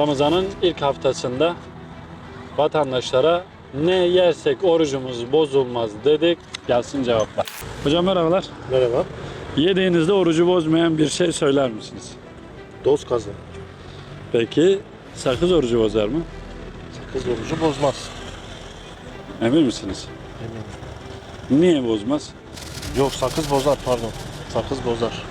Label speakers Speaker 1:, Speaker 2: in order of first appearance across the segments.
Speaker 1: Ramazan'ın ilk haftasında vatandaşlara ne yersek orucumuz bozulmaz dedik. Gelsin cevaplar. Hocam merhabalar.
Speaker 2: Merhaba.
Speaker 1: Yediğinizde orucu bozmayan bir şey söyler misiniz?
Speaker 2: Doz kazı.
Speaker 1: Peki sakız orucu bozar mı?
Speaker 2: Sakız orucu bozmaz.
Speaker 1: Emin misiniz?
Speaker 2: Eminim.
Speaker 1: Niye bozmaz?
Speaker 2: Yok sakız bozar pardon. Sakız bozar.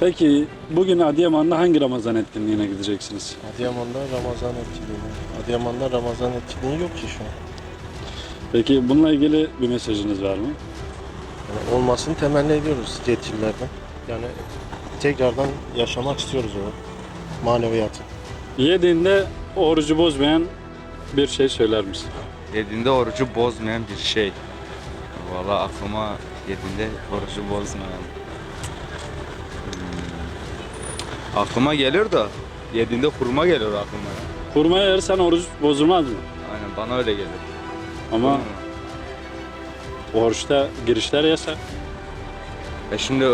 Speaker 1: Peki bugün Adıyaman'da hangi Ramazan etkinliğine gideceksiniz?
Speaker 2: Adıyaman'da Ramazan etkinliği. Adıyaman'da Ramazan etkinliği yok ki şu an.
Speaker 1: Peki bununla ilgili bir mesajınız var mı?
Speaker 2: Yani olmasını temenni ediyoruz yetkililerden. Yani tekrardan yaşamak istiyoruz o maneviyatı.
Speaker 1: Yediğinde orucu bozmayan bir şey söyler misin?
Speaker 3: Yediğinde orucu bozmayan bir şey. Valla aklıma yediğinde orucu bozmayan. Aklıma geliyor da yediğinde hurma geliyor aklıma. ya.
Speaker 1: Hurma yersen oruç bozulmaz mı?
Speaker 3: Aynen bana öyle gelir.
Speaker 1: Ama
Speaker 3: Hurma.
Speaker 1: oruçta girişler yasak.
Speaker 3: E şimdi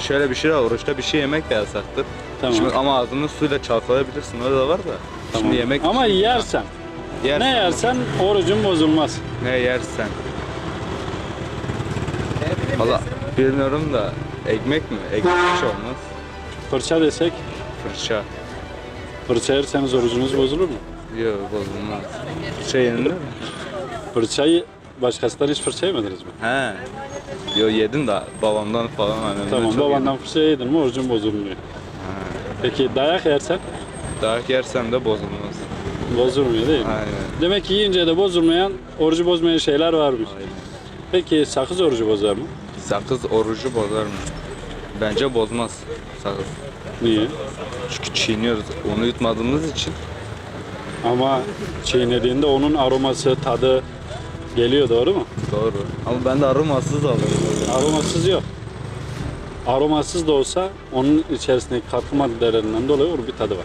Speaker 3: şöyle bir şey var, oruçta bir şey yemek de yasaktır.
Speaker 1: Tamam.
Speaker 3: Şimdi ama ağzını suyla çalkalayabilirsin, öyle de var da.
Speaker 1: tamam.
Speaker 3: Şimdi yemek
Speaker 1: Ama yersen.
Speaker 3: yersen,
Speaker 1: Ne yersen orucun bozulmaz.
Speaker 3: Ne yersen. Valla bilmiyorum da ekmek mi? Ekmek hiç olmaz.
Speaker 1: Fırça desek,
Speaker 3: Fırça.
Speaker 1: fırça yerseniz orucunuz bozulur mu?
Speaker 3: Yok bozulmaz. Fırça yenilir mi?
Speaker 1: Fırçayı başkasından hiç fırça yemediniz mi?
Speaker 3: He. Yo yedim de babamdan falan annemden
Speaker 1: Tamam babandan
Speaker 3: yedim.
Speaker 1: fırça yedin mi orucun bozulmuyor. Peki dayak yersen
Speaker 3: Dayak yersem de bozulmaz.
Speaker 1: bozulmuyor değil mi?
Speaker 3: Aynen.
Speaker 1: Demek ki yiyince de bozulmayan, orucu bozmayan şeyler varmış.
Speaker 3: Aynen.
Speaker 1: Peki sakız orucu bozar mı?
Speaker 3: Sakız orucu bozar mı? Bence bozmaz sakız.
Speaker 1: Niye?
Speaker 3: Çünkü çiğniyoruz. Onu yutmadığımız için.
Speaker 1: Ama çiğnediğinde onun aroması, tadı geliyor doğru mu?
Speaker 3: Doğru. Ama ben de aromasız alıyorum.
Speaker 1: Aromasız yok. Aromasız da olsa onun içerisindeki katkı maddelerinden dolayı onun bir tadı var.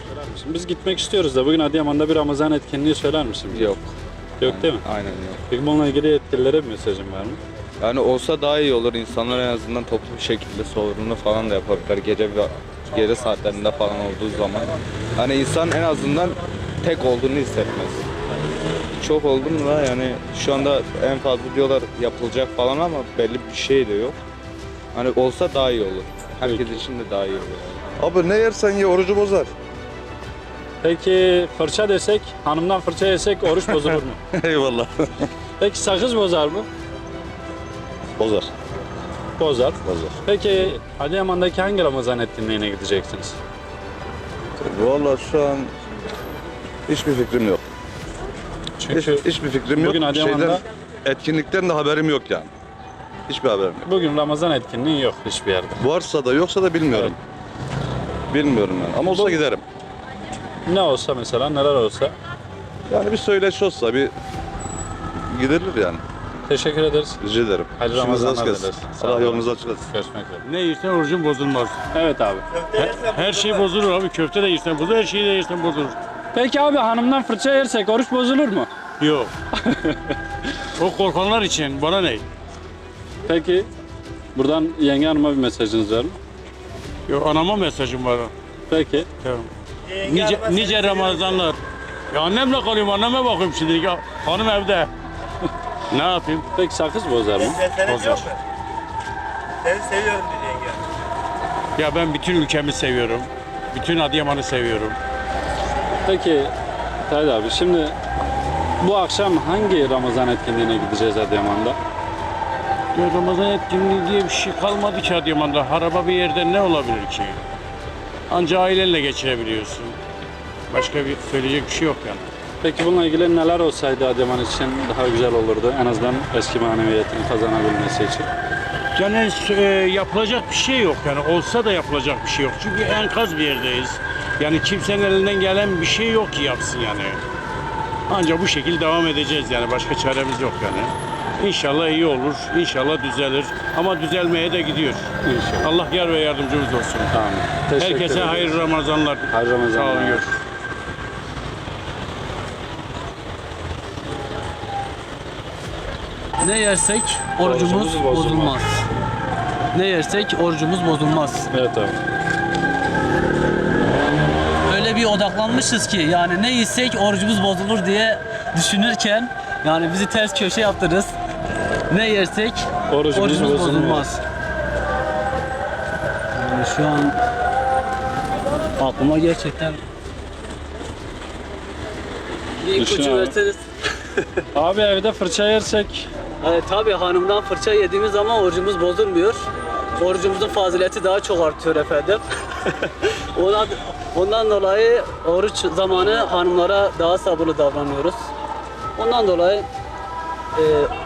Speaker 1: Biz gitmek istiyoruz da bugün Adıyaman'da bir Ramazan etkinliği söyler misin? bize?
Speaker 3: Yok.
Speaker 1: Yok değil mi?
Speaker 3: Aynen yok.
Speaker 1: Peki bununla ilgili yetkililere bir mesajın var mı?
Speaker 3: Yani olsa daha iyi olur. İnsanlar en azından toplu bir şekilde sorununu falan da yapabilirler. Gece ve gece saatlerinde falan olduğu zaman. Hani insan en azından tek olduğunu hissetmez. Çok oldu mu da yani şu anda en fazla diyorlar yapılacak falan ama belli bir şey de yok. Hani olsa daha iyi olur. Herkes için de daha iyi olur.
Speaker 4: Abi ne yersen ye orucu bozar.
Speaker 1: Peki fırça desek, hanımdan fırça yesek oruç bozulur mu?
Speaker 4: Eyvallah.
Speaker 1: Peki sakız bozar mı?
Speaker 4: Bozar.
Speaker 1: Bozar.
Speaker 4: Bozar.
Speaker 1: Peki Adıyaman'daki hangi Ramazan etkinliğine gideceksiniz?
Speaker 4: Vallahi şu an hiçbir fikrim yok. Hiç,
Speaker 1: Çünkü
Speaker 4: hiçbir fikrim yok.
Speaker 1: bugün Adıyaman'da-
Speaker 4: Şeyden, etkinlikten de haberim yok yani. Hiçbir haberim yok.
Speaker 1: bugün Ramazan etkinliği yok hiçbir yerde.
Speaker 4: Varsa da yoksa da bilmiyorum. Bilmiyorum yani. Ama olsa giderim.
Speaker 1: Ne olsa mesela neler olsa.
Speaker 4: Yani bir söyleşi olsa bir gidilir yani.
Speaker 1: Teşekkür ederiz.
Speaker 4: Rica ederim.
Speaker 1: Hayırlı
Speaker 4: İşiniz
Speaker 1: Ramazanlar
Speaker 4: rast gelsin.
Speaker 1: dileriz. Sağ
Speaker 4: Allah
Speaker 1: olun.
Speaker 4: yolunuzu açık etsin.
Speaker 1: Görüşmek üzere.
Speaker 5: Ne yersen orucun bozulmaz.
Speaker 1: Evet abi.
Speaker 5: Her şey bozulur abi. Köfte de yersen bozulur, her şeyi de yersen bozulur.
Speaker 1: Peki abi hanımdan fırça yersek oruç bozulur mu?
Speaker 5: Yok. o korkanlar için bana ne?
Speaker 1: Peki buradan yenge hanıma bir mesajınız var mı?
Speaker 5: Yok anama mesajım var.
Speaker 1: Peki.
Speaker 5: Tamam. Nice, nice Ramazanlar. Ya annemle kalıyorum, anneme bakıyorum şimdi. Ya, hanım evde. Ne yapayım?
Speaker 1: Peki sakız bozar mı?
Speaker 5: Bozar.
Speaker 6: Seni seviyorum dedi yenge.
Speaker 5: Ya ben bütün ülkemi seviyorum. Bütün Adıyaman'ı seviyorum.
Speaker 1: Peki Tayyip abi şimdi bu akşam hangi Ramazan etkinliğine gideceğiz Adıyaman'da?
Speaker 5: Ya Ramazan etkinliği diye bir şey kalmadı ki Adıyaman'da. Haraba bir yerde ne olabilir ki? Anca ailenle geçirebiliyorsun. Başka bir söyleyecek bir şey yok yani.
Speaker 1: Peki bununla ilgili neler olsaydı Adıyaman için daha güzel olurdu en azından eski maneviyetini kazanabilmesi için?
Speaker 5: Yani e, yapılacak bir şey yok yani olsa da yapılacak bir şey yok. Çünkü enkaz bir yerdeyiz. Yani kimsenin elinden gelen bir şey yok ki yapsın yani. Ancak bu şekilde devam edeceğiz yani başka çaremiz yok yani. İnşallah iyi olur, inşallah düzelir ama düzelmeye de gidiyor.
Speaker 1: İnşallah.
Speaker 5: Allah yar ve yardımcımız olsun.
Speaker 1: Tamam. Teşekkür
Speaker 5: Herkese
Speaker 1: ederim.
Speaker 5: hayırlı Ramazanlar.
Speaker 1: Hayırlı Ramazanlar.
Speaker 5: Sağ olun.
Speaker 7: Ne yersek orucumuz
Speaker 1: Orucumuz bozulmaz.
Speaker 7: bozulmaz. Ne yersek orucumuz bozulmaz.
Speaker 1: Evet abi.
Speaker 7: Öyle bir odaklanmışız ki yani ne yesek orucumuz bozulur diye düşünürken yani bizi ters köşe yaptınız. Ne yersek
Speaker 1: Orucumuz
Speaker 7: orucumuz
Speaker 1: bozulmaz.
Speaker 7: bozulmaz. Yani şu an aklıma gerçekten bir ipucu
Speaker 1: abi.
Speaker 7: verseniz.
Speaker 1: Abi evde fırça yersek
Speaker 7: Evet, tabii hanımdan fırça yediğimiz zaman orucumuz bozulmuyor. Orucumuzun fazileti daha çok artıyor efendim. ondan, ondan dolayı oruç zamanı hanımlara daha sabırlı davranıyoruz. Ondan dolayı e,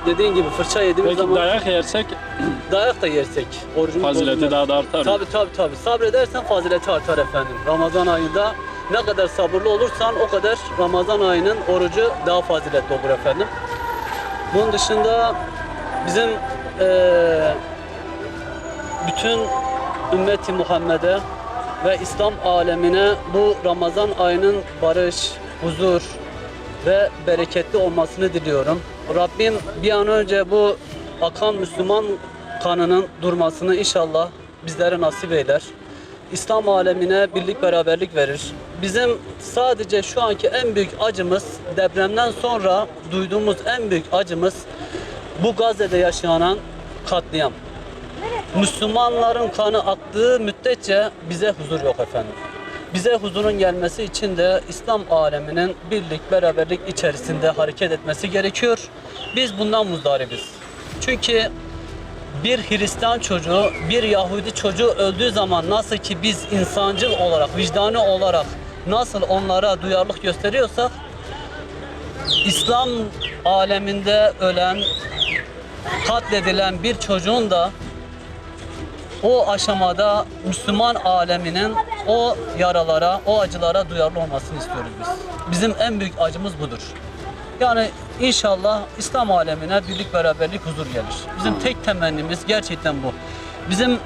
Speaker 7: dediğin gibi fırça yediğimiz
Speaker 1: peki
Speaker 7: zaman
Speaker 1: dayak yersek
Speaker 7: dayak da yersek orucumuz
Speaker 1: fazileti
Speaker 7: bozulmaz.
Speaker 1: daha da artar?
Speaker 7: Tabii tabii tabii. Sabredersen fazileti artar efendim. Ramazan ayında ne kadar sabırlı olursan o kadar Ramazan ayının orucu daha faziletli olur efendim. Bunun dışında bizim eee, bütün ümmeti Muhammed'e ve İslam alemine bu Ramazan ayının barış, huzur ve bereketli olmasını diliyorum. Rabbim bir an önce bu akan Müslüman kanının durmasını inşallah bizlere nasip eyler. İslam alemine birlik beraberlik verir. Bizim sadece şu anki en büyük acımız depremden sonra duyduğumuz en büyük acımız bu Gazze'de yaşanan katliam. Müslümanların kanı aktığı müddetçe bize huzur yok efendim. Bize huzurun gelmesi için de İslam aleminin birlik, beraberlik içerisinde hareket etmesi gerekiyor. Biz bundan muzdaribiz. Çünkü bir Hristiyan çocuğu, bir Yahudi çocuğu öldüğü zaman nasıl ki biz insancıl olarak, vicdani olarak nasıl onlara duyarlılık gösteriyorsak, İslam aleminde ölen, katledilen bir çocuğun da o aşamada Müslüman aleminin o yaralara, o acılara duyarlı olmasını istiyoruz biz. Bizim en büyük acımız budur. Yani inşallah İslam alemine birlik beraberlik huzur gelir. Bizim tek temennimiz gerçekten bu. Bizim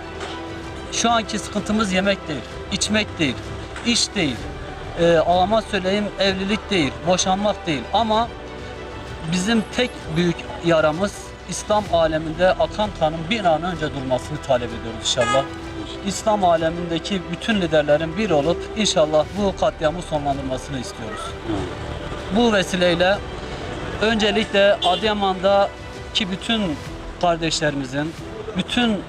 Speaker 7: şu anki sıkıntımız yemek değil, içmek değil, iş değil, e, ağama söyleyeyim evlilik değil, boşanmak değil ama bizim tek büyük yaramız İslam aleminde akan kanın bir an önce durmasını talep ediyoruz inşallah. İslam alemindeki bütün liderlerin bir olup inşallah bu katliamı sonlandırmasını istiyoruz. Bu vesileyle öncelikle Adıyaman'daki bütün kardeşlerimizin, bütün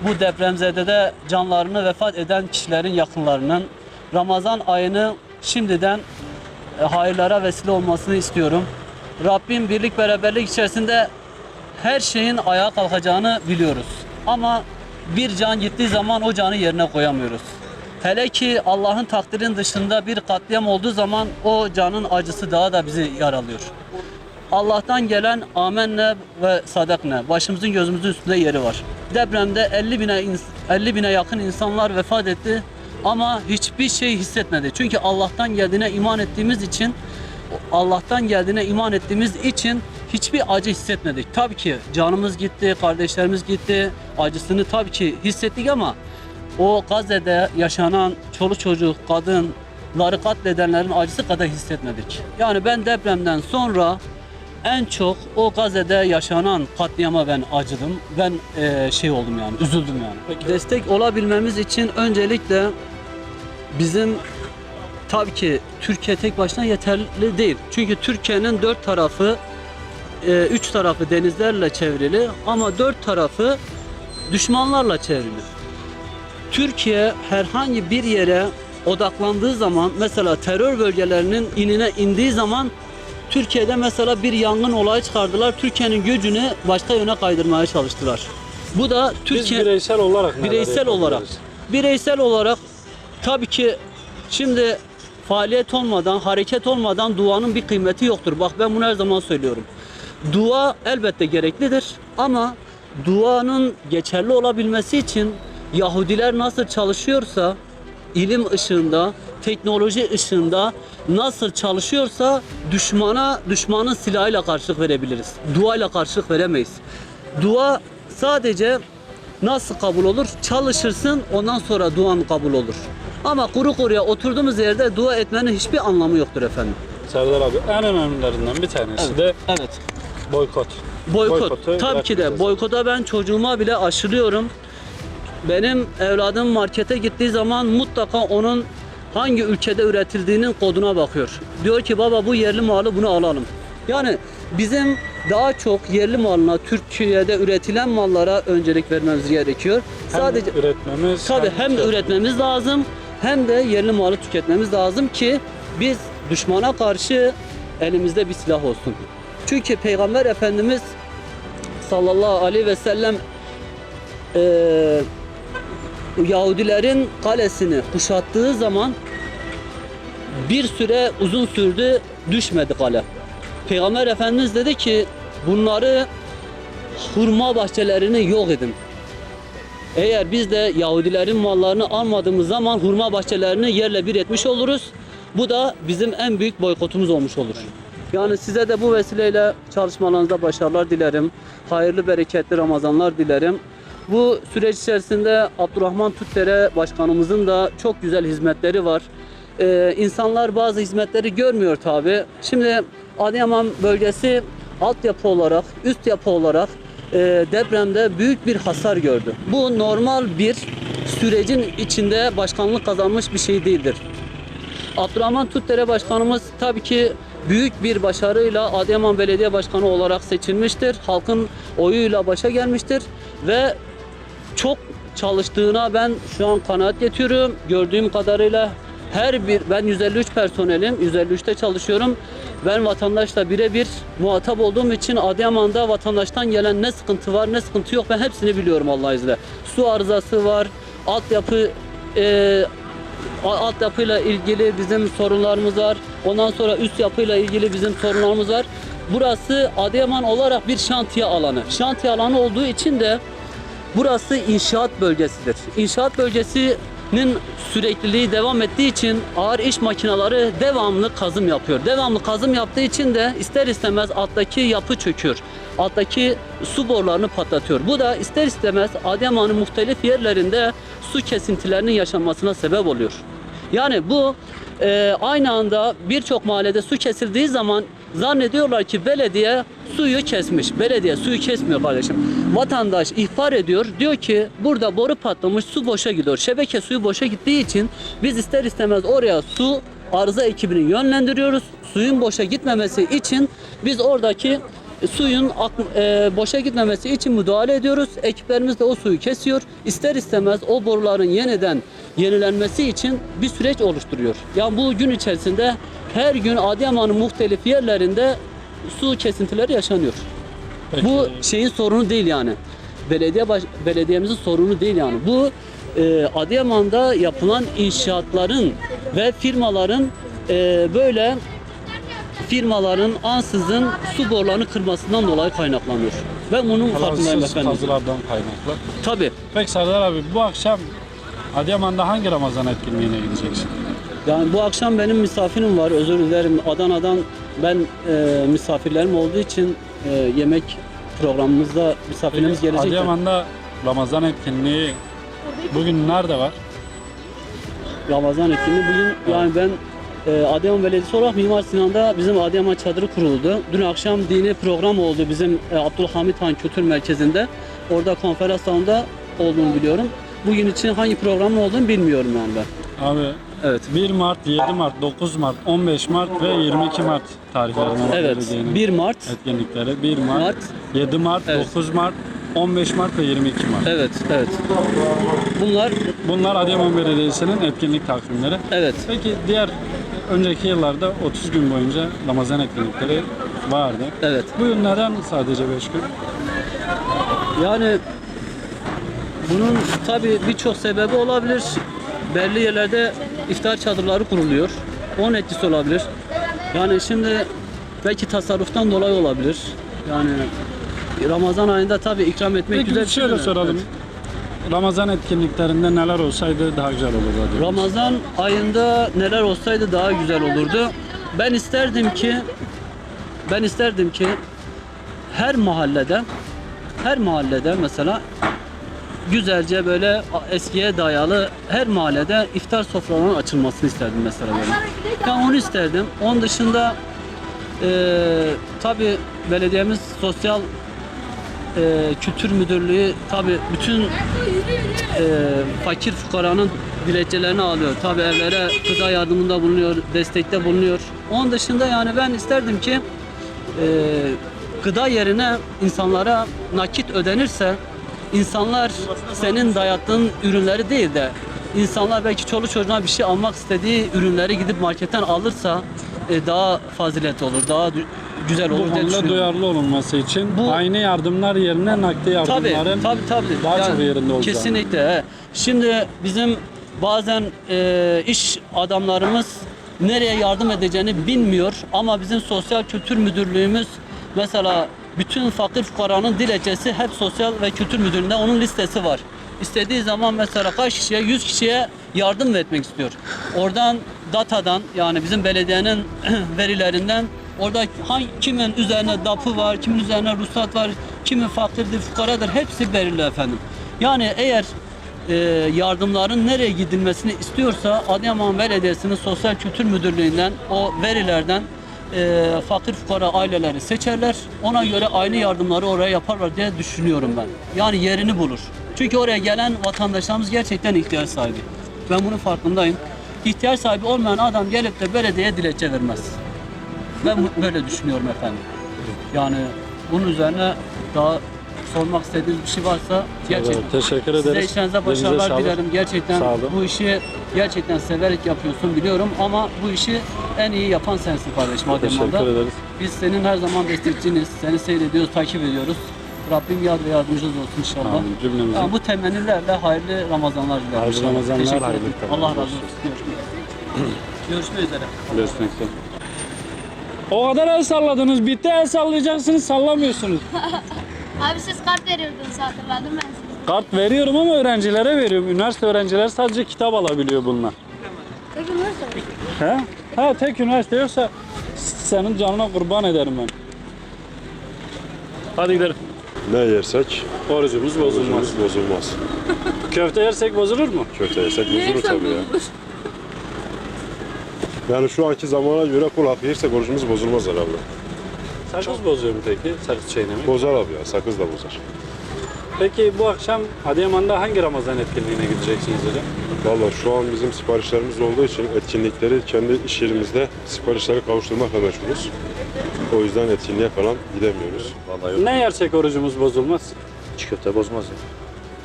Speaker 7: bu depremzedede canlarını vefat eden kişilerin yakınlarının Ramazan ayını şimdiden e, hayırlara vesile olmasını istiyorum. Rabbim birlik beraberlik içerisinde her şeyin ayağa kalkacağını biliyoruz. Ama bir can gittiği zaman o canı yerine koyamıyoruz. Hele ki Allah'ın takdirin dışında bir katliam olduğu zaman o canın acısı daha da bizi yaralıyor. Allah'tan gelen amenne ve sadakne başımızın gözümüzün üstünde yeri var. Depremde 50 bine, ins- 50 bine yakın insanlar vefat etti ama hiçbir şey hissetmedi. Çünkü Allah'tan geldiğine iman ettiğimiz için Allah'tan geldiğine iman ettiğimiz için hiçbir acı hissetmedik. Tabii ki canımız gitti, kardeşlerimiz gitti. Acısını tabii ki hissettik ama o Gazze'de yaşanan çoluk çocuk, kadınları katledenlerin acısı kadar hissetmedik. Yani ben depremden sonra en çok o Gazze'de yaşanan katliama ben acıdım. Ben eee, şey oldum yani, üzüldüm yani. Destek olabilmemiz için öncelikle bizim tabii ki Türkiye tek başına yeterli değil. Çünkü Türkiye'nin dört tarafı, e, üç tarafı denizlerle çevrili ama dört tarafı düşmanlarla çevrili. Türkiye herhangi bir yere odaklandığı zaman mesela terör bölgelerinin inine indiği zaman Türkiye'de mesela bir yangın olayı çıkardılar. Türkiye'nin gücünü başka yöne kaydırmaya çalıştılar. Bu da
Speaker 1: Biz
Speaker 7: Türkiye
Speaker 1: bireysel olarak
Speaker 7: bireysel olarak bireysel olarak tabii ki şimdi faaliyet olmadan, hareket olmadan duanın bir kıymeti yoktur. Bak ben bunu her zaman söylüyorum. Dua elbette gereklidir ama duanın geçerli olabilmesi için Yahudiler nasıl çalışıyorsa ilim ışığında, teknoloji ışığında nasıl çalışıyorsa düşmana düşmanın silahıyla karşılık verebiliriz. Duayla karşılık veremeyiz. Dua sadece nasıl kabul olur? Çalışırsın ondan sonra duan kabul olur. Ama kuru kuruya oturduğumuz yerde dua etmenin hiçbir anlamı yoktur efendim.
Speaker 1: Serdar abi en önemlilerinden bir tanesi de
Speaker 7: Evet.
Speaker 1: boykot.
Speaker 7: Boykot.
Speaker 1: Boykotu
Speaker 7: Tabii ki de boykota ben çocuğuma bile aşılıyorum. Benim evladım markete gittiği zaman mutlaka onun hangi ülkede üretildiğinin koduna bakıyor. Diyor ki baba bu yerli malı bunu alalım. Yani bizim daha çok yerli malına, Türkiye'de üretilen mallara öncelik vermemiz gerekiyor.
Speaker 1: Hem
Speaker 7: Sadece
Speaker 1: üretmemiz
Speaker 7: Tabii hem
Speaker 1: tüketmemiz.
Speaker 7: üretmemiz lazım hem de yerli malı tüketmemiz lazım ki biz düşmana karşı elimizde bir silah olsun. Çünkü Peygamber Efendimiz sallallahu aleyhi ve sellem eee, Yahudilerin kalesini kuşattığı zaman bir süre uzun sürdü düşmedi kale. Peygamber Efendimiz dedi ki bunları hurma bahçelerini yok edin. Eğer biz de Yahudilerin mallarını almadığımız zaman hurma bahçelerini yerle bir etmiş oluruz. Bu da bizim en büyük boykotumuz olmuş olur. Yani size de bu vesileyle çalışmalarınızda başarılar dilerim. Hayırlı bereketli Ramazanlar dilerim. Bu süreç içerisinde Abdurrahman Tutdere Başkanımızın da çok güzel hizmetleri var. Ee, insanlar bazı hizmetleri görmüyor tabi. Şimdi Adıyaman bölgesi altyapı olarak, üst yapı olarak depremde büyük bir hasar gördü. Bu normal bir sürecin içinde başkanlık kazanmış bir şey değildir. Abdurrahman Tutdere Başkanımız tabii ki büyük bir başarıyla Adıyaman Belediye Başkanı olarak seçilmiştir. Halkın oyuyla başa gelmiştir ve çok çalıştığına ben şu an kanaat getiriyorum. Gördüğüm kadarıyla her bir ben 153 personelim. 153'te çalışıyorum. Ben vatandaşla birebir muhatap olduğum için Adıyaman'da vatandaştan gelen ne sıkıntı var ne sıkıntı yok ben hepsini biliyorum Allah izniyle. Su arızası var, altyapı e, altyapıyla ilgili bizim sorunlarımız var. Ondan sonra üst yapıyla ilgili bizim sorunlarımız var. Burası Adıyaman olarak bir şantiye alanı. Şantiye alanı olduğu için de burası inşaat bölgesidir. İnşaat bölgesinin sürekliliği devam ettiği için ağır iş makineleri devamlı kazım yapıyor. Devamlı kazım yaptığı için de ister istemez alttaki yapı çöküyor. Alttaki su borularını patlatıyor. Bu da ister istemez Adıyaman'ın muhtelif yerlerinde su kesintilerinin yaşanmasına sebep oluyor. Yani bu e, aynı anda birçok mahallede su kesildiği zaman zannediyorlar ki belediye suyu kesmiş. Belediye suyu kesmiyor kardeşim. Vatandaş ihbar ediyor. Diyor ki burada boru patlamış su boşa gidiyor. Şebeke suyu boşa gittiği için biz ister istemez oraya su arıza ekibini yönlendiriyoruz. Suyun boşa gitmemesi için biz oradaki suyun e, boşa gitmemesi için müdahale ediyoruz. Ekiplerimiz de o suyu kesiyor. İster istemez o boruların yeniden yenilenmesi için bir süreç oluşturuyor. Yani bu gün içerisinde her gün Adıyaman'ın muhtelif yerlerinde su kesintileri yaşanıyor.
Speaker 1: Peki,
Speaker 7: Bu şeyin sorunu değil yani. Belediye baş, belediyemizin sorunu değil yani. Bu e, Adıyaman'da yapılan inşaatların ve firmaların e, böyle firmaların ansızın su borularını kırmasından dolayı kaynaklanıyor. Ben bunun farkındayım efendim.
Speaker 1: kazılardan kaynaklı.
Speaker 7: Tabii.
Speaker 1: Peki Serdar abi bu akşam Adıyaman'da hangi Ramazan etkinliğine gideceksin?
Speaker 7: Yani bu akşam benim misafirim var. Özür dilerim. Adana'dan ben e, misafirlerim olduğu için e, yemek programımızda misafirlerimiz
Speaker 1: Peki,
Speaker 7: gelecek.
Speaker 1: Adıyaman'da Ramazan etkinliği bugün nerede var?
Speaker 7: Ramazan etkinliği bugün yani ben e, Adıyaman Belediyesi olarak Mimar Sinan'da bizim Adıyaman çadırı kuruldu. Dün akşam dini program oldu bizim e, Abdülhamit Han Kültür Merkezi'nde. Orada konferans salonunda olduğunu biliyorum. Bugün için hangi programın olduğunu bilmiyorum yani ben.
Speaker 1: Abi
Speaker 7: Evet.
Speaker 1: 1 Mart, 7 Mart, 9 Mart, 15 Mart ve 22 Mart tarihlerinde
Speaker 7: Evet.
Speaker 1: belediyenin
Speaker 7: 1 Mart.
Speaker 1: etkinlikleri. 1 Mart,
Speaker 7: Mart.
Speaker 1: 7 Mart,
Speaker 7: Evet.
Speaker 1: 9 Mart, 15 Mart ve 22 Mart.
Speaker 7: Evet, evet. Bunlar
Speaker 1: Bunlar Adıyaman Belediyesi'nin etkinlik takvimleri.
Speaker 7: evet.
Speaker 1: Peki diğer önceki yıllarda 30 gün boyunca Ramazan etkinlikleri vardı.
Speaker 7: Evet.
Speaker 1: Bu yıl neden sadece 5 gün?
Speaker 7: Yani bunun tabi birçok sebebi olabilir. Belli yerlerde iftar çadırları kuruluyor. Onun etkisi olabilir. Yani şimdi belki tasarruftan dolayı olabilir. Yani Ramazan ayında tabi ikram etmek
Speaker 1: Peki
Speaker 7: güzel bir şey
Speaker 1: şöyle
Speaker 7: mi?
Speaker 1: soralım.
Speaker 7: Evet.
Speaker 1: Ramazan etkinliklerinde neler olsaydı daha güzel olurdu diyoruz.
Speaker 7: Ramazan ayında neler olsaydı daha güzel olurdu. Ben isterdim ki ben isterdim ki her mahallede her mahallede mesela güzelce böyle eskiye dayalı her mahallede iftar sofralarının açılmasını isterdim mesela böyle. Ben onu isterdim. Onun dışında eee tabi belediyemiz sosyal e, Kültür Müdürlüğü tabi bütün e, fakir fukaranın dilekçelerini alıyor. Tabi evlere gıda yardımında bulunuyor, destekte bulunuyor. Onun dışında yani ben isterdim ki e, gıda yerine insanlara nakit ödenirse insanlar senin dayattığın ürünleri değil de insanlar belki çoluk çocuğuna bir şey almak istediği ürünleri gidip marketten alırsa e, daha fazilet olur, daha güzel
Speaker 1: Bu
Speaker 7: olur diye
Speaker 1: konuda
Speaker 7: düşünüyorum.
Speaker 1: duyarlı olunması için
Speaker 7: Bu-
Speaker 1: aynı yardımlar yerine nakdi
Speaker 7: Tabii,
Speaker 1: yardımların
Speaker 7: tabii, tabii.
Speaker 1: daha
Speaker 7: Yani
Speaker 1: çok yerinde olacağını.
Speaker 7: Kesinlikle. he. Şimdi bizim bazen e, iş adamlarımız nereye yardım edeceğini bilmiyor ama bizim sosyal kültür müdürlüğümüz mesela bütün fakir fukaranın dilekçesi hep sosyal ve kültür müdürlüğünde onun listesi var. İstediği zaman mesela kaç kişiye 100 kişiye yardım etmek istiyor. Oradan datadan yani bizim belediyenin verilerinden orada hangi, kimin üzerine dapı var, kimin üzerine ruhsat var, kimin fakirdir, fukaradır hepsi belirli efendim. Yani eğer e, yardımların nereye gidilmesini istiyorsa Adıyaman Belediyesi'nin Sosyal Kültür Müdürlüğü'nden o verilerden e, fakir fukara aileleri seçerler. Ona göre aynı yardımları oraya yaparlar diye düşünüyorum ben. Yani yerini bulur. Çünkü oraya gelen vatandaşlarımız gerçekten ihtiyaç sahibi. Ben bunun farkındayım. İhtiyaç sahibi olmayan adam gelip de belediyeye dilekçe vermez. Ben böyle düşünüyorum efendim. Yani bunun üzerine daha sormak istediğiniz bir şey varsa gerçekten
Speaker 1: Evet, teşekkür
Speaker 7: size
Speaker 1: ederiz.
Speaker 7: işlerinize
Speaker 1: Elinize
Speaker 7: başarılar dilerim. Gerçekten bu işi gerçekten severek yapıyorsun biliyorum ama bu işi en iyi yapan sensin kardeşim Adıyaman'da.
Speaker 1: Teşekkür ederiz.
Speaker 7: Biz senin her zaman destekçiniz. Seni seyrediyoruz, takip ediyoruz. Rabbim yar ve yardımcınız olsun inşallah.
Speaker 1: Amin. Cümlemizin.
Speaker 7: Yani bu temennilerle hayırlı Ramazanlar dilerim.
Speaker 1: Hayırlı
Speaker 7: inşallah.
Speaker 1: Ramazanlar,
Speaker 7: Teşekkür
Speaker 1: hayırlı
Speaker 7: ederim. Allah razı olsun. Görüşmek üzere. Görüşmek üzere.
Speaker 1: Görüşmek üzere. O kadar el salladınız. Bitti el sallayacaksınız sallamıyorsunuz.
Speaker 8: Abi siz kart veriyordunuz hatırladım ben sizi.
Speaker 1: Kart veriyorum ama öğrencilere veriyorum. Üniversite öğrencileri sadece kitap alabiliyor bunlar.
Speaker 8: Peki nasıl?
Speaker 1: He? Ha tek üniversite yoksa senin canına kurban ederim ben. Hadi gidelim.
Speaker 9: Ne yersek
Speaker 1: Orucumuz bozulmaz.
Speaker 9: bozulmaz. bozulmaz.
Speaker 1: Köfte yersek bozulur mu?
Speaker 9: Köfte yersek bozulur tabii ya. Yani şu anki zamana göre kul hakkı yersek orucumuz bozulmaz herhalde.
Speaker 1: Sakız bozuyor mu peki? Sakız çiğnemek.
Speaker 9: Bozar abi ya, sakız da bozar.
Speaker 1: Peki bu akşam Adıyaman'da hangi Ramazan etkinliğine gideceksiniz hocam?
Speaker 9: Valla şu an bizim siparişlerimiz olduğu için etkinlikleri kendi iş yerimizde siparişleri kavuşturmakla meşgulüz. O yüzden etkinliğe falan gidemiyoruz. Vallahi
Speaker 1: Ne yersek orucumuz bozulmaz.
Speaker 10: Çiğ köfte bozmaz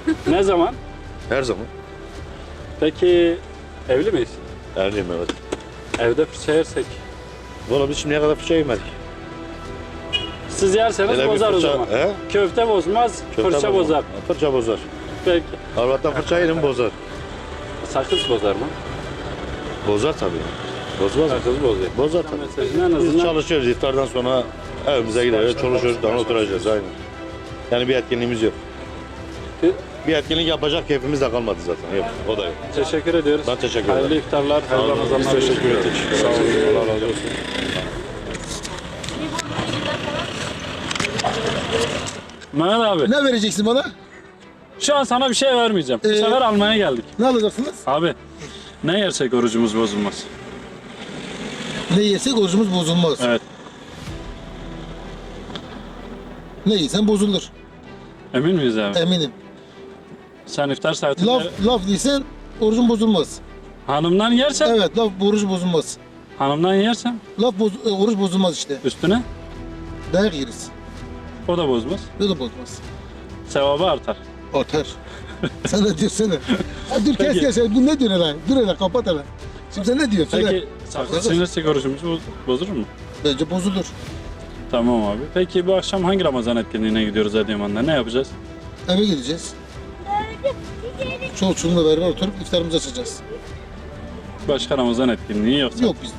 Speaker 10: ya.
Speaker 1: ne zaman?
Speaker 10: Her zaman.
Speaker 1: Peki evli miyiz?
Speaker 10: Erliyim evet.
Speaker 1: Evde fırça yersek.
Speaker 10: Valla biz şimdiye kadar fırça yemedik.
Speaker 1: Siz yerseniz
Speaker 10: Hele bir
Speaker 1: bozar o
Speaker 10: fırça-
Speaker 1: zaman.
Speaker 10: He?
Speaker 1: Köfte bozmaz,
Speaker 10: Köfte
Speaker 1: fırça
Speaker 10: bozmaz.
Speaker 1: bozar.
Speaker 10: Fırça bozar.
Speaker 1: Peki.
Speaker 10: Allah'tan fırça yedim bozar.
Speaker 1: Sakız bozar mı?
Speaker 10: Bozar tabii. Bozmaz mı?
Speaker 1: Sakız bozuyor.
Speaker 10: Bozar tabii.
Speaker 1: Mesajını en
Speaker 10: Biz
Speaker 1: azından
Speaker 10: çalışıyoruz iftardan sonra evimize gideriz. Çoluk çocuklarla oturacağız aynı. Yani bir etkinliğimiz yok. Bir etkinlik yapacak keyfimiz de kalmadı zaten. Yok, o da yok.
Speaker 1: teşekkür ediyoruz.
Speaker 10: Ben teşekkür ederim.
Speaker 1: Hayırlı iftarlar, hayırlı Ramazanlar.
Speaker 9: Teşekkür ettik.
Speaker 1: Sağ olun.
Speaker 9: Allah razı olsun.
Speaker 1: Mehmet abi,
Speaker 11: Ne vereceksin bana?
Speaker 1: şu an sana bir şey vermeyeceğim. Bu
Speaker 11: Ee?
Speaker 1: sefer almaya geldik.
Speaker 11: Ne alacaksınız?
Speaker 1: Abi, ne yersek orucumuz bozulmaz.
Speaker 11: Ne yersek orucumuz bozulmaz.
Speaker 1: Evet.
Speaker 11: Ne yesen bozulur.
Speaker 1: Emin miyiz abi?
Speaker 11: Eminim.
Speaker 1: Sen iftar saatinde
Speaker 11: Laf laf değilsen orucun bozulmaz.
Speaker 1: hanımdan yersen,
Speaker 11: Evet laf oruç bozulmaz.
Speaker 1: hanımdan yersen
Speaker 11: Laf boz, e, oruç bozulmaz işte.
Speaker 1: üstüne
Speaker 11: Dayak yeriz.
Speaker 1: O da bozmaz.
Speaker 11: O da bozmaz.
Speaker 1: Sevabı artar.
Speaker 11: Artar. Sen ne diyorsun? Ha, dur kes kes. Bu ne diyorsun lan? Dur hele kapat hele. Şimdi sen ne diyorsun?
Speaker 1: Peki çiğnersek orucumuzu boz- bozulur mu?
Speaker 11: Bence bozulur.
Speaker 1: Tamam abi. Peki bu akşam hangi Ramazan etkinliğine gidiyoruz Adıyaman'da? Ne yapacağız?
Speaker 11: Eve gideceğiz. Çoluk çocuğumla beraber oturup iftarımızı açacağız.
Speaker 1: Başka Ramazan etkinliği yoksa.
Speaker 11: Yok bizde.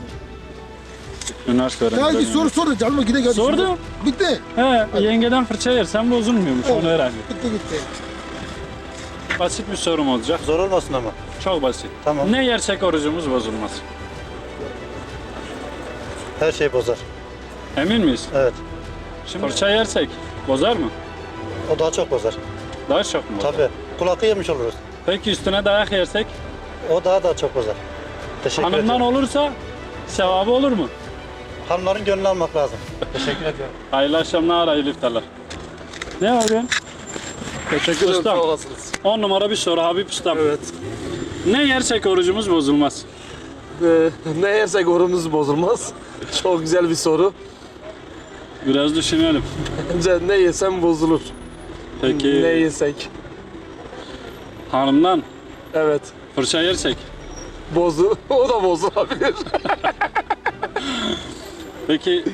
Speaker 1: Üniversite
Speaker 11: Ya
Speaker 1: öğrencileri.
Speaker 11: bir soru sor canım gide gel.
Speaker 1: Sordum.
Speaker 11: Bitti.
Speaker 1: He, yengeden fırça yersen bozulmuyormuş onu öğrendim.
Speaker 11: Bitti gitti.
Speaker 1: Basit bir sorum olacak.
Speaker 6: Zor olmasın ama.
Speaker 1: Çok basit.
Speaker 6: Tamam.
Speaker 1: Ne yersek orucumuz bozulmaz.
Speaker 6: Her şey bozar.
Speaker 1: Emin miyiz?
Speaker 6: Evet.
Speaker 1: Şimdi fırça yersek bozar mı?
Speaker 6: O daha çok bozar.
Speaker 1: Daha çok mu bozar?
Speaker 6: Tabii. Kulakı yemiş oluruz.
Speaker 1: Peki üstüne dayak yersek
Speaker 6: O daha da çok bozar. Teşekkür
Speaker 1: hanımdan
Speaker 6: ederim.
Speaker 1: olursa sevabı olur mu?
Speaker 6: Hanımların gönlünü almak lazım. Teşekkür ediyorum.
Speaker 1: Hayırlı akşamlar, hayırlı iftarlar. Ne yapıyorsun?
Speaker 2: Teşekkür ederim.
Speaker 1: Ustam.
Speaker 2: Sağ olasınız.
Speaker 1: 10 numara bir soru Habib Ustam.
Speaker 2: Evet.
Speaker 1: Ne yersek orucumuz bozulmaz.
Speaker 2: Ee, ne yersek orucumuz bozulmaz. Çok güzel bir soru.
Speaker 1: Biraz düşünelim.
Speaker 2: Bence ne yesem bozulur.
Speaker 1: Peki
Speaker 2: Ne yesek.
Speaker 1: hanımdan
Speaker 2: Evet.
Speaker 1: fırça yersek.
Speaker 2: Bozu. o da bozulabilir.
Speaker 1: Peki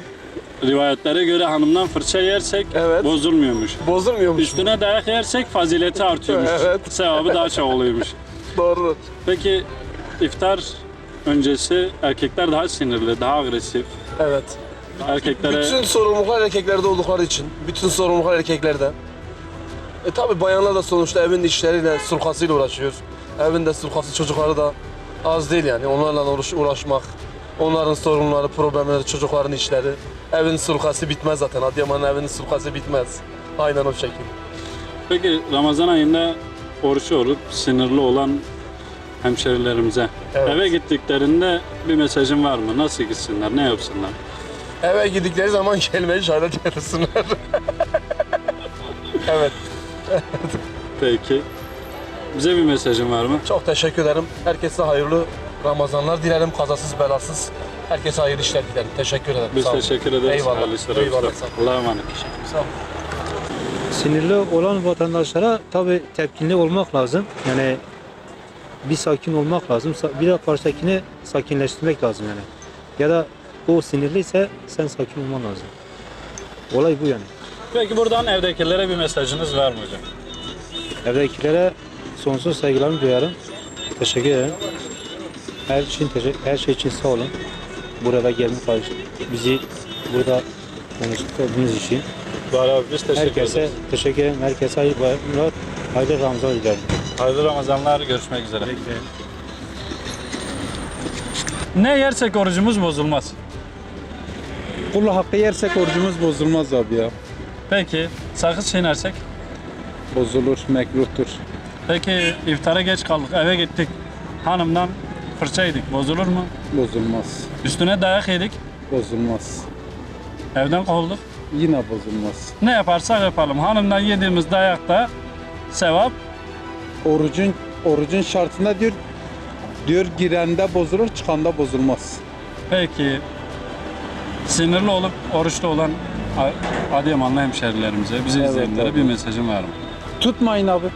Speaker 1: rivayetlere göre hanımdan fırça yersek
Speaker 2: Evet.
Speaker 1: bozulmuyormuş.
Speaker 2: Bozulmuyormuş.
Speaker 1: Üstüne dayak yersek fazileti artıyormuş.
Speaker 2: Evet.
Speaker 1: Sevabı daha çok oluyormuş.
Speaker 2: Doğru.
Speaker 1: Peki iftar öncesi erkekler daha sinirli, daha agresif.
Speaker 2: Evet.
Speaker 1: Erkeklere
Speaker 2: Bütün sorumluluklar erkeklerde oldukları için. Bütün sorumluluklar erkeklerde. E tabi bayanlar da sonuçta evin işleriyle, sulkasıyla uğraşıyor. Evinde sulkası çocukları da az değil yani. Onlarla uğraş- uğraşmak. Onların sorunları, problemleri, çocukların işleri. Evin sulkası bitmez zaten. Adıyaman'ın evinin sulkası bitmez. Aynen o şekilde.
Speaker 1: Peki Ramazan ayında oruçlu olup sinirli olan hemşerilerimize
Speaker 2: Evet.
Speaker 1: eve gittiklerinde bir mesajın var mı? Nasıl gitsinler? Ne yapsınlar?
Speaker 2: Eve gidikleri zaman kelime-i şehadet etsinler. evet.
Speaker 1: Peki. Bize bir mesajın var mı?
Speaker 2: Çok teşekkür ederim. Herkese hayırlı Ramazanlar dilerim. Kazasız belasız. Herkese hayırlı işler dilerim. Teşekkür ederim.
Speaker 1: Biz
Speaker 2: Sağ olun.
Speaker 1: teşekkür ederiz.
Speaker 2: Eyvallah.
Speaker 1: Hayırlı işler
Speaker 2: Eyvallah.
Speaker 1: Allah'a emanet.
Speaker 2: Sağ olun.
Speaker 12: Sinirli olan vatandaşlara tabi tepkinli olmak lazım. Yani bir sakin olmak lazım. Bir de karşıdakini sakinleştirmek lazım yani. Ya da o sinirliyse sen sakin olman lazım. Olay bu yani.
Speaker 1: Peki buradan evdekilere bir mesajınız var mı hocam?
Speaker 12: Evdekilere sonsuz saygılarımı duyarım. Teşekkür ederim. Her için teşekkür, her şey için sağ olun. Burada gelmek bizi burada konuştuğunuz için.
Speaker 1: Var abi biz teşekkür
Speaker 12: Herkese
Speaker 1: ederiz.
Speaker 12: teşekkür ederim. Herkese hayırlı bayramlar, hayırlı Ramazan dilerim.
Speaker 1: Hayırlı Ramazanlar. Görüşmek üzere. Ne yersek orucumuz bozulmaz.
Speaker 5: Kul hakkı yersek orucumuz bozulmaz abi ya.
Speaker 1: Peki sakız çiğnersek?
Speaker 5: Bozulur, mekruhtur.
Speaker 1: Peki iftara geç kaldık eve gittik. Hanımdan fırça yedik. Bozulur mu?
Speaker 5: Bozulmaz.
Speaker 1: Üstüne dayak yedik.
Speaker 5: Bozulmaz.
Speaker 1: Evden kovulduk.
Speaker 5: Yine bozulmaz.
Speaker 1: Ne yaparsak yapalım. Hanımdan yediğimiz dayakta sevap
Speaker 5: Orucun orucun şartında diyor diyor girende bozulur, çıkanda bozulmaz.
Speaker 1: Peki sinirli olup oruçlu olan Adıyamanlı hemşerilerimize, bizi
Speaker 5: Evet,
Speaker 1: izleyenlere
Speaker 5: evet.
Speaker 1: bir mesajın var mı?
Speaker 5: Tutmayın abi.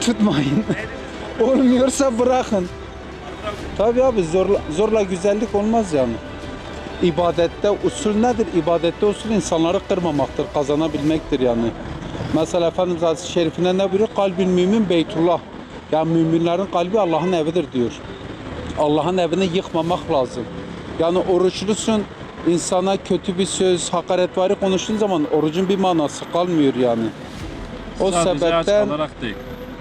Speaker 5: Tutmayın. Olmuyorsa bırakın. Tabii abi zorla, zorla güzellik olmaz yani. İbadette usul nedir? İbadette usul insanları kırmamaktır, kazanabilmektir yani. Mesela Efendimiz Hazreti Şerif'inde ne buyuruyor? Kalbin mümin beytullah. Yani müminlerin kalbi Allah'ın evidir diyor. Allah'ın evini yıkmamak lazım. Yani oruçlusun, insana kötü bir söz, hakaretvari konuştuğun zaman orucun bir manası kalmıyor yani. O
Speaker 1: Sadece aç
Speaker 12: sebepten
Speaker 1: değil.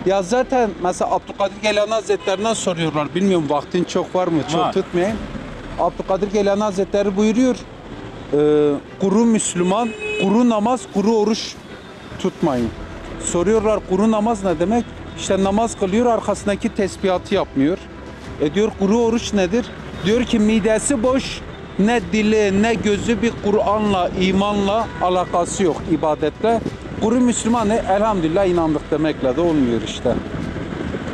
Speaker 12: Ya zaten mesela Abdülkadir Geylani Hazretlerinden soruyorlar. Bilmiyorum vaktin çok var mı? Çok
Speaker 1: Var.
Speaker 12: tutmayayım. Abdülkadir Geylani Hazretleri buyuruyor. E, kuru Müslüman, kuru namaz, kuru oruç tutmayın. Soruyorlar kuru namaz ne demek? İşte namaz kılıyor arkasındaki tesbihatı yapmıyor. E diyor kuru oruç nedir? Diyor ki midesi boş, ne dili ne gözü bir Kur'an'la, imanla alakası yok ibadetle. Kuru Müslüman ne? Elhamdülillah inandık demekle de olmuyor işte.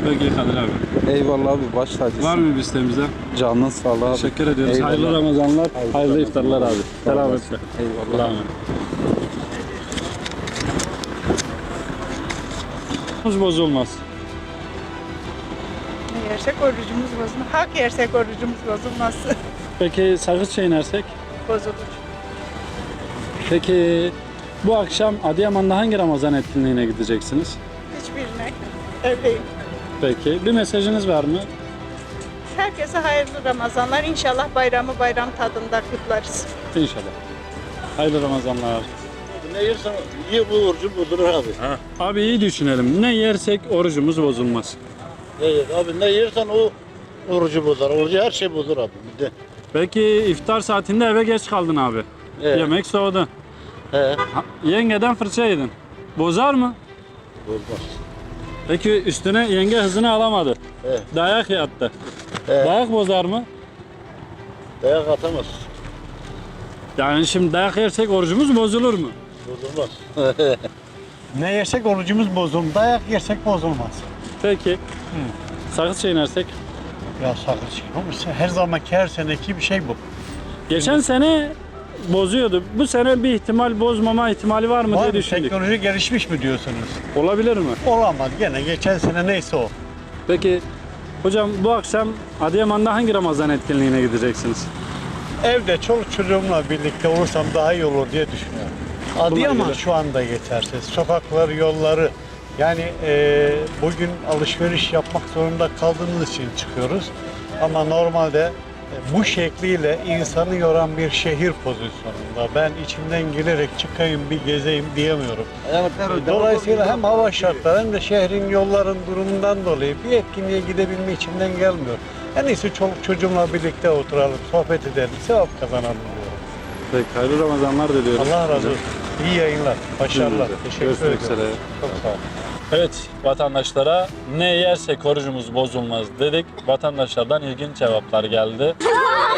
Speaker 1: Peki Kadir abi.
Speaker 12: Eyvallah abi baş tacısın.
Speaker 1: Var mı bir isteğimizde?
Speaker 12: Canın sağlığı abi.
Speaker 1: Teşekkür ediyoruz.
Speaker 12: Eyvallah.
Speaker 1: Hayırlı Ramazanlar, hayırlı iftarlar abi. Selametle.
Speaker 12: Eyvallah.
Speaker 1: Allah'a. Orucumuz bozulmaz.
Speaker 13: Yersek orucumuz bozulmaz. Hak yersek orucumuz bozulmaz.
Speaker 1: Peki sakız çiğnersek?
Speaker 13: Bozulur.
Speaker 1: Peki bu akşam Adıyaman'da hangi Ramazan etkinliğine gideceksiniz?
Speaker 13: Hiçbirine evdeyim.
Speaker 1: Peki bir mesajınız var mı?
Speaker 13: Herkese hayırlı Ramazanlar. İnşallah bayramı bayram tadında kutlarız.
Speaker 1: İnşallah. Hayırlı Ramazanlar.
Speaker 10: Ne yersen ye bu orucu bozulur abi.
Speaker 1: Abi iyi düşünelim. Ne yersek orucumuz bozulmaz.
Speaker 10: Ne yer, abi ne yersen o orucu bozar. Orucu her şey bozar abi. Bir de.
Speaker 1: Peki iftar saatinde eve geç kaldın abi.
Speaker 10: Evet.
Speaker 1: Yemek soğudu.
Speaker 10: He.
Speaker 1: Ha, yengeden fırça yedin. Bozar mı?
Speaker 10: Bozmaz.
Speaker 1: Peki üstüne yenge hızını alamadı.
Speaker 10: Evet.
Speaker 1: Dayak yattı.
Speaker 10: Evet.
Speaker 1: Dayak bozar mı?
Speaker 10: Dayak atamaz.
Speaker 1: Yani şimdi dayak yersek orucumuz bozulur mu?
Speaker 6: Ne yersek orucumuz bozulmaz. Dayak yersek bozulmaz.
Speaker 1: Peki. Sakız çiğnersek.
Speaker 6: Ya sakın çıkmamış. Her zamanki her seneki bir şey bu.
Speaker 1: Geçen sene bozuyordu. Bu sene bir ihtimal bozmama ihtimali var mı
Speaker 6: Var
Speaker 1: diye
Speaker 6: mı?
Speaker 1: düşündük.
Speaker 6: Teknoloji gelişmiş mi diyorsunuz?
Speaker 1: Olabilir mi?
Speaker 6: Olamaz. Gene geçen sene neyse o.
Speaker 1: Peki hocam bu akşam Adıyaman'da hangi Ramazan etkinliğine gideceksiniz?
Speaker 6: Evde çoluk çocuğumla birlikte olursam daha iyi olur diye düşünüyorum. Adıyaman şu anda yetersiz. Sokakları, yolları. Yani e, bugün alışveriş yapmak zorunda kaldığımız için çıkıyoruz. Ama normalde bu şekliyle insanı yoran bir şehir pozisyonunda. Ben içimden gelerek çıkayım bir gezeyim diyemiyorum. Dolayısıyla hem hava şartları hem de şehrin yolların durumundan dolayı bir etkinliğe gidebilme içimden gelmiyor. En iyisi çoluk çocuğumla birlikte oturalım, sohbet edelim, sevap kazanalım diyorum.
Speaker 1: Peki hayırlı Ramazanlar diliyoruz.
Speaker 6: Allah razı olsun. İyi yayınlar, başarılar. Teşekkür ederim. Çok sağ olun.
Speaker 1: Evet vatandaşlara ne yersek orucumuz bozulmaz dedik. Vatandaşlardan ilginç cevaplar geldi.